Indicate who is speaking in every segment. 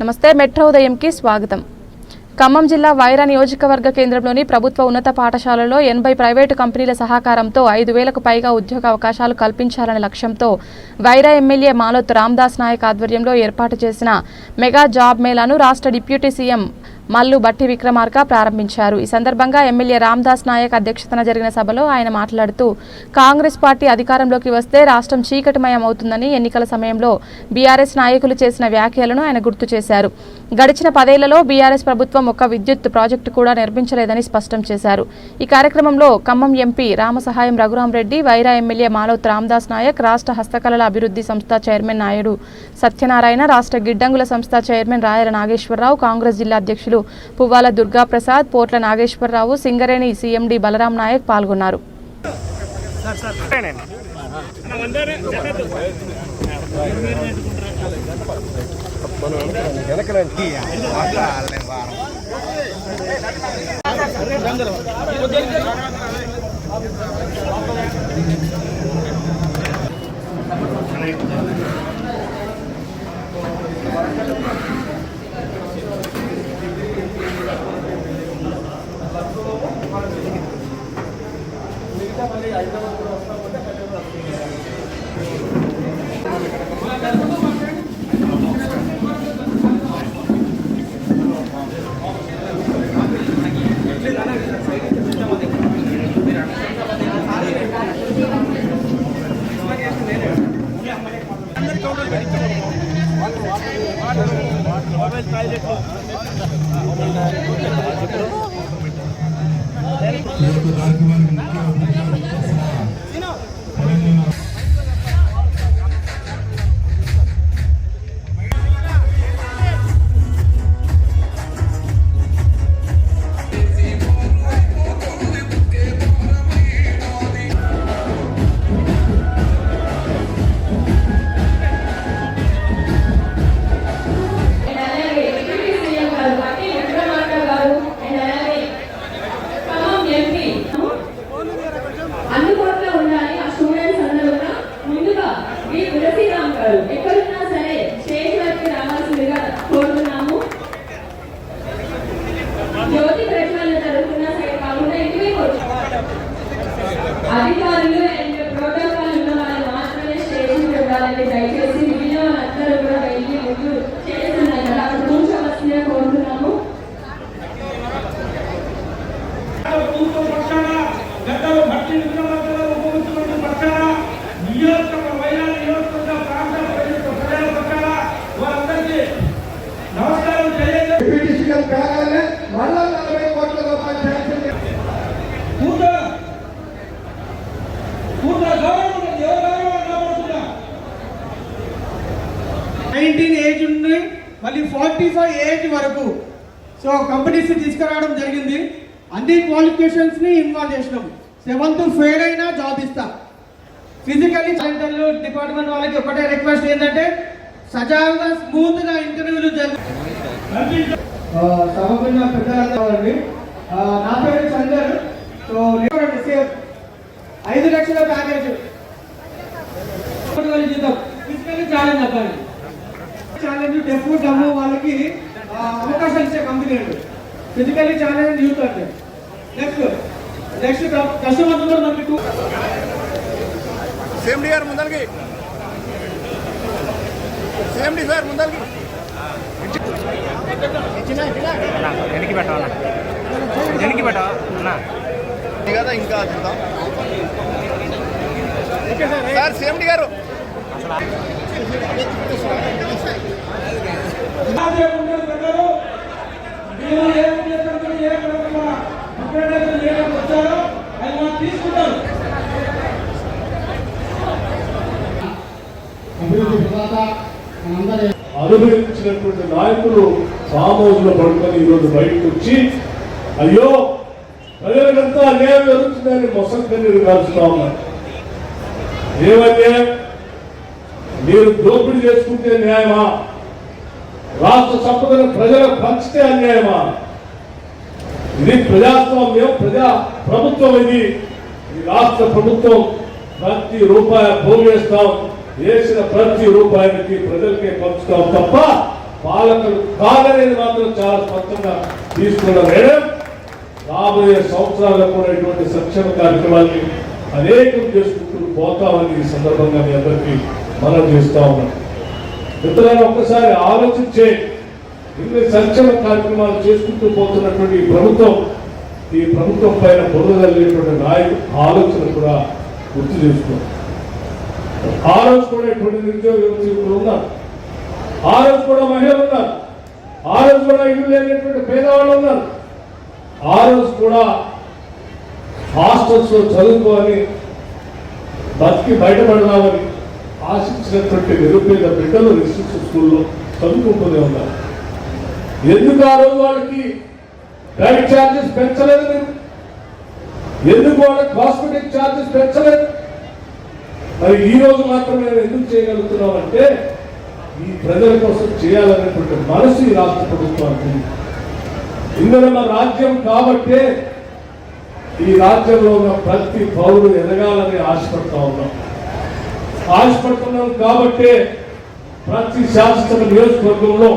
Speaker 1: నమస్తే మెట్రో ఉదయంకి స్వాగతం. ఖమ్మం జిల్లా వైరా నియోజకవర్గ కేంద్రంలోని ప్రభుత్వ ఉన్నత పాఠశాలలో ఎనభై ప్రైవేటు కంపెనీల సహకారంతో ఐదు వేలకు పైగా ఉద్యోగ అవకాశాలు కల్పించాలనే లక్ష్యంతో వైరా ఎమ్మెల్యే మాలోత్ రామ్దాస్ నాయక్ ఆధ్వర్యంలో ఏర్పాటు చేసిన మెగా జాబ్ మేళాను రాష్ట్ర డిప్యూటీ సీఎం మల్లు బట్టి విక్రమార్క ప్రారంభించారు. ఈ సందర్భంగా ఎమ్మెల్యే రామ్దాస్ నాయక్ అధ్యక్షతన జరిగిన సభలో ఆయన మాట్లాడుతూ కాంగ్రెస్ పార్టీ అధికారంలోకి వస్తే రాష్ట్రం చీకటిమయం అవుతుందని ఎన్నికల సమయంలో బీఆర్ఎస్ నాయకులు చేసిన వ్యాఖ్యలను ఆయన గుర్తు చేశారు. గడిచిన పదేళ్ళలో బీఆర్ఎస్ ప్రభుత్వం ఒక్క విద్యుత్ ప్రాజెక్టు కూడా నిర్మించలేదని స్పష్టం చేశారు. ఈ కార్యక్రమంలో ఖమ్మం ఎంపీ రామసహాయం రఘురాం రెడ్డి వైరా ఎమ్మెల్యే మాలోత్ రామ్దాస్ నాయక్ రాష్ట్ర హస్తకళల అభివృద్ధి సంస్థ చైర్మన్ నాయుడు సత్యనారాయణ రాష్ట్ర గిడ్డంగుల సంస్థ చైర్మన్ రాయల నాగేశ్వరరావు కాంగ్రెస్ జిల్లా అధ్యక్షులు పువ్వాల దుర్గాప్రసాద్ పోట్ల నాగేశ్వరరావు సింగరేణి సీఎండి బలరాం నాయక్ పాల్గొన్నారు.
Speaker 2: ఈ
Speaker 3: నైన్టీన్ ఏజ్ నుండి మళ్ళీ ఫార్టీ ఫైవ్ ఏజ్ వరకు. సో కంపెనీస్ తీసుకురావడం జరిగింది. అన్ని క్వాలిఫికేషన్స్ని ఇన్వాల్వ్ చేసినాం సెవెంత్ ఫెయిల్ అయినా జాబ్ ఇస్తా. ఫిజికల్లీ సెంటర్లు డిపార్ట్మెంట్ వాళ్ళకి ఒకటే రిక్వెస్ట్ ఏంటంటే సజావుగా స్మూత్గా ఇంటర్వ్యూలు జరుగు సభకున్న పెద్దలందరూ నా పేరు చందర్. సో ఐదు లక్షల ప్యాకేజ్. వేల జీతం ఛాలెంజ్ ఛాలెంజ్ డెఫ్ డమ్ము వాళ్ళకి అవకాశాలు ఇచ్చే కంపెనీ అండి. ఫిజికల్లీ ఛాలెంజ్ యూత్ అండి నెక్స్ట్ నెక్స్ట్ కస్టమర్ కూడా మనకి టూ
Speaker 4: సిఎండి గారు ముందరికి సిఎండి సార్ ముందరికి
Speaker 5: వెనక్కి పెట్టాలన్నా వెనక్కి పెట్టా అన్నా
Speaker 4: కదా ఇంకా చూద్దాం సార్ సిఎండి గారు.
Speaker 6: రాజే చేయడానికి వచ్చారో మనం తీసుకుంటారు
Speaker 7: అనుభవించినటువంటి నాయకులు ఫామ్ హౌస్లో పడుకొని ఈరోజు బయటకు వచ్చి అయ్యో ప్రజలకంతా అన్యాయం జరుగుతుందని మొసం కన్నీరు కాల్చుతా ఉన్నారు. ఏమన్యాయం మీరు దోపిడీ చేసుకుంటే న్యాయమా? రాష్ట్ర సంపదను ప్రజలకు పంచితే అన్యాయమా? ఇది ప్రజాస్వామ్యం ప్రజా ప్రభుత్వం ఇది. ఈ రాష్ట్ర ప్రభుత్వం ప్రతి రూపాయి భూమి వేస్తాం వేసిన ప్రతి రూపాయికి ప్రజలకే పంచుతాం తప్ప పాలకులు కాదనేది మాత్రం చాలా స్పష్టంగా తీసుకున్న మేడం రాబోయే సంవత్సరాల్లో కూడా ఇటువంటి సంక్షేమ కార్యక్రమాన్ని అనేకం చేసుకుంటూ పోతామని ఈ సందర్భంగా మీ అందరికీ మనం చేస్తా ఉన్నాం. మిత్రులను ఒక్కసారి ఆలోచించే ఇన్ని సంక్షేమ కార్యక్రమాలు చేసుకుంటూ పోతున్నటువంటి ప్రభుత్వం ఈ ప్రభుత్వం పైన బురదల్లేటువంటి నాయకు ఆలోచన కూడా గుర్తు చేసుకోండి. ఆ రోజు కూడా ఎటువంటి నిరుద్యోగ యువతీయులు ఉన్నారు. ఆ రోజు కూడా మహిళలు ఉన్నారు. ఆ రోజు కూడా ఇల్లు లేనటువంటి పేదవాళ్ళు ఉన్నారు. ఆ రోజు కూడా హాస్టల్స్లో చదువుకోవాలి బతికి బయటపడదామని ఆశించినటువంటి నిరుపేద బిడ్డలు రెసిడెన్షియల్ స్కూల్లో చదువుకుంటూనే ఉన్నారు. ఎందుకు ఆ రోజు వాళ్ళకి గైడ్ ఛార్జెస్ పెంచలేదు మీరు? ఎందుకు వాళ్ళకి కాస్మెటిక్ ఛార్జెస్ పెంచలేదు? మరి ఈ రోజు మాత్రం మేము ఎందుకు చేయగలుగుతున్నాం అంటే ఈ ప్రజల కోసం చేయాలనేటువంటి మనసు ఈ రాష్ట్ర ప్రభుత్వానికి ఇందులో మన రాజ్యం కాబట్టే ఈ రాజ్యంలో ఉన్న ప్రతి పౌరుడు ఎదగాలని ఆశపడతా ఉన్నాం. ఆశపడుతున్నాం కాబట్టే ప్రతి శాసన నియోజకవర్గంలో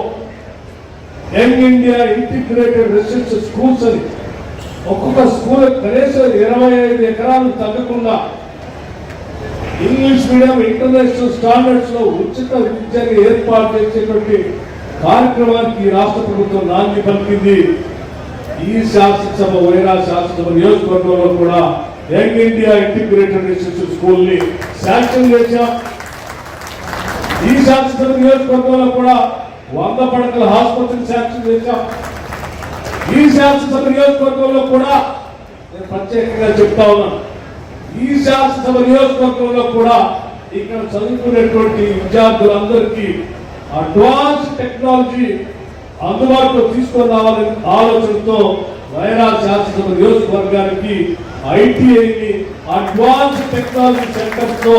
Speaker 7: young India integrated residential schools అని. ఒక్కొక్క స్కూల్ కనీసం ఇరవై ఐదు ఎకరాలు తగ్గకుండా ఇంగ్లీష్ మీడియం ఇంటర్నేషనల్ స్టాండర్డ్స్లో ఉచిత విద్యను ఏర్పాటు చేసేటువంటి కార్యక్రమానికి ఈ రాష్ట్ర ప్రభుత్వం నాంది పలికింది. ఈ శాసనసభ వైరా శాసనసభ నియోజకవర్గంలో కూడా యంగ్ ఇండియా ఇంటిగ్రేటెడ్ రెసిడెన్షియల్ స్కూల్ని శాంక్షన్ చేశాం. ఈ శాసనసభ నియోజకవర్గంలో కూడా వంద పడకల ఆసుపత్రిని శాంక్షన్ చేశాం. ఈ శాసనసభ నియోజకవర్గంలో కూడా నేను ప్రత్యేకంగా చెప్తా ఉన్నాను. ఈ శాసనసభ నియోజకవర్గంలో కూడా ఇక్కడ చదువుకునేటువంటి విద్యార్థులందరికీ అడ్వాన్స్ టెక్నాలజీ అందుబాటులో తీసుకొని రావాలనే ఆలోచనతో వైరా శాసనసభ నియోజకవర్గానికి ఐటీఐని అడ్వాన్స్ టెక్నాలజీ సెంటర్తో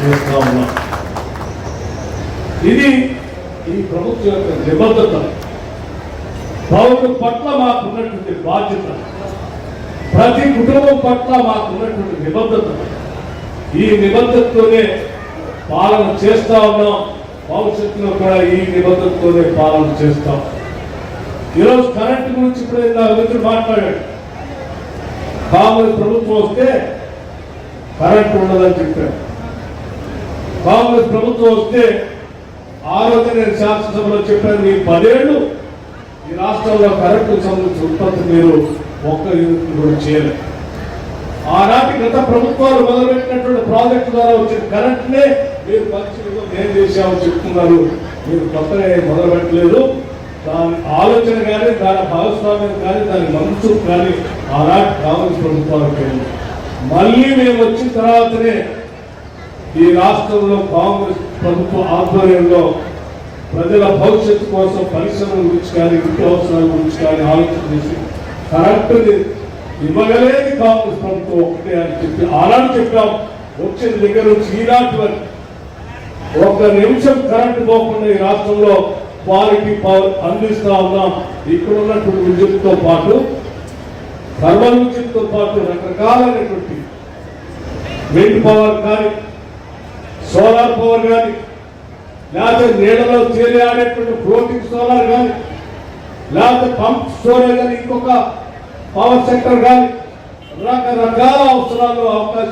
Speaker 7: చేస్తా ఉన్నాం. ఇది ఈ ప్రభుత్వం యొక్క నిబద్ధత పౌరుల పట్ల మాకున్నటువంటి బాధ్యత ప్రతి కుటుంబం పట్ల మాకున్నటువంటి నిబద్ధత ఈ నిబద్ధతతోనే పాలన చేస్తా ఉన్నాం. భవిష్యత్తులో కూడా ఈ నిబద్ధతతోనే పాలన చేస్తాం ఈరోజు కరెంట్ గురించి ఇప్పుడు నా మిత్రుడు మాట్లాడాడు. కాంగ్రెస్ ప్రభుత్వం వస్తే కరెంట్ ఉండదని చెప్పాడు. కాంగ్రెస్ ప్రభుత్వం వస్తే ఆ రోజు నేను శాసనసభలో చెప్పాను మీ పదేళ్ళు ఈ రాష్ట్రంలో కరెంటు సంబంధించిన ఉత్పత్తి మీరు ఒక్క యూనిట్ కూడా చేయలేదు. ఆనాటి గత ప్రభుత్వాలు మొదలుపెట్టినటువంటి ప్రాజెక్టు ద్వారా వచ్చిన కరెంట్నే మీరు పరిస్థితిలో ఏం చేశామో చెప్తున్నారు. మీరు కొత్తగా మొదలుపెట్టలేదు. దాని ఆలోచన కానీ దాని భాగస్వామ్యం కానీ దాని మనసు కానీ ఆనాటి కాంగ్రెస్ ప్రభుత్వాలు మళ్ళీ మేము వచ్చిన తర్వాతనే ఈ రాష్ట్రంలో కాంగ్రెస్ ప్రభుత్వ ఆధ్వర్యంలో ప్రజల భవిష్యత్తు కోసం పరిశ్రమల గురించి కానీ ఇంటి అవసరాల గురించి కానీ ఆలోచన చేసి కరెక్ట్ని ఇవ్వగలేదు కాంగ్రెస్ ప్రభుత్వం ఒకటే అని చెప్పి ఆనాడు చెప్పాం. వచ్చిన దగ్గర నుంచి ఈనాటి వరకు. ఒక్క నిమిషం కరెంటు పోకుండా ఈ రాష్ట్రంలో క్వాలిటీ పవర్ అందిస్తా ఉన్నాం. ఇక్కడ ఉన్నటువంటి విద్యుత్తో పాటు థర్మల్ విద్యుత్తో పాటు రకరకాలైనటువంటి విండ్ పవర్ కానీ సోలార్ పవర్ కానీ లేకపోతే నీళ్ళలో తేలి ఆడేటువంటి ఫ్లోటింగ్ సోలార్ కానీ లేకపోతే పంప్ స్టోరేజ్ అని ఇంకొక పవర్ సెక్టర్ కానీ రకరకాల అవసరాలు అవకాశం